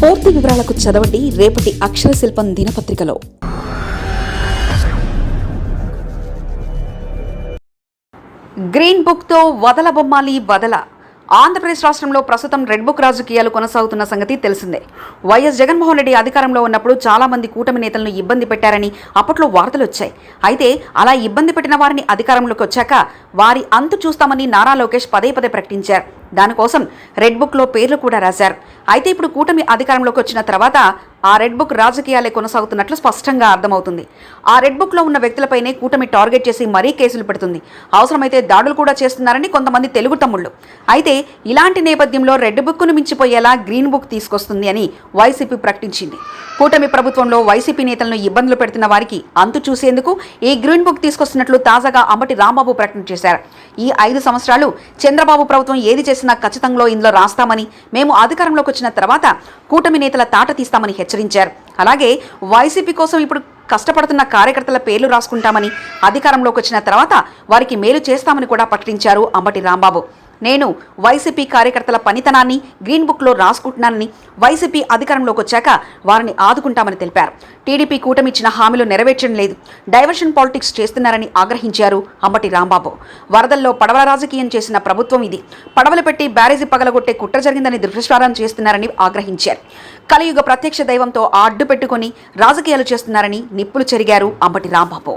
పూర్తి వివరాలకు చదవండి రేపటి అక్షర శిల్పం దినపత్రికలో. గ్రీన్ బుక్తో వదల బొమ్మాలి వదల. ఆంధ్రప్రదేశ్ రాష్ట్రంలో ప్రస్తుతం రెడ్ బుక్ రాజకీయాలు కొనసాగుతున్న సంగతి తెలిసిందే. వైఎస్ జగన్మోహన్ రెడ్డి అధికారంలో ఉన్నప్పుడు చాలా మంది కూటమి నేతలను ఇబ్బంది పెట్టారని అప్పట్లో వార్తలు వచ్చాయి. అయితే అలా ఇబ్బంది పెట్టిన వారిని అధికారంలోకి వచ్చాక వారి అంతు చూస్తామని నారా లోకేష్ పదే పదే ప్రకటించారు. దానికోసం రెడ్ బుక్లో పేర్లు కూడా రాశారు. అయితే ఇప్పుడు కూటమి అధికారంలోకి వచ్చిన తర్వాత ఆ రెడ్ బుక్ రాజకీయాలే కొనసాగుతున్నట్లు స్పష్టంగా అర్థమవుతుంది. ఆ రెడ్ బుక్లో ఉన్న వ్యక్తులపైనే కూటమి టార్గెట్ చేసి మరీ కేసులు పెడుతుంది. అవసరమైతే దాడులు కూడా చేస్తున్నారని కొంతమంది తెలుగు తమ్ముళ్ళు. అయితే ఇలాంటి నేపథ్యంలో రెడ్ బుక్ను మించిపోయేలా గ్రీన్ బుక్ తీసుకొస్తుంది అని వైసీపీ ప్రకటించింది. కూటమి ప్రభుత్వంలో వైసీపీ నేతలను ఇబ్బందులు పెడుతున్న వారికి అంతు చూసేందుకు ఈ గ్రీన్ బుక్ తీసుకొస్తున్నట్లు తాజాగా అంబటి రాంబాబు ప్రకటన చేశారు. ఈ ఐదు సంవత్సరాలు చంద్రబాబు ప్రభుత్వం ఏది చేసినా ఖచ్చితంగా ఇందులో రాస్తామని మేము అధికారంలోకి వచ్చిన తర్వాత కూటమి నేతల తాట తీస్తామని హెచ్చరించారు అలాగే వైసీపీ కోసం ఇప్పుడు కష్టపడుతున్న కార్యకర్తల పేర్లు రాసుకుంటామని అధికారంలోకి వచ్చిన తర్వాత వారికి మేలు చేస్తామని కూడా ప్రకటించారు అంబటి రాంబాబు. నేను వైసీపీ కార్యకర్తల పనితనాన్ని గ్రీన్ బుక్లో రాసుకుంటున్నానని వైసీపీ అధికారంలోకి వచ్చాక వారిని ఆదుకుంటామని తెలిపారు. టీడీపీ కూటమి ఇచ్చిన హామీలు నెరవేర్చడం లేదు. డైవర్షన్ పాలిటిక్స్ చేస్తున్నారని ఆగ్రహించారు అంబటి రాంబాబు. వరదల్లో పడవల రాజకీయం చేసిన ప్రభుత్వం ఇది. పడవలు పెట్టి బ్యారేజీ పగలగొట్టే కుట్ర జరిగిందని దుష్ప్రచారం చేస్తున్నారని ఆగ్రహించారు. కలియుగ ప్రత్యక్ష దైవంతో ఆ అడ్డు పెట్టుకుని రాజకీయాలు చేస్తున్నారని నిప్పులు చెరిగారు అంబటి రాంబాబు.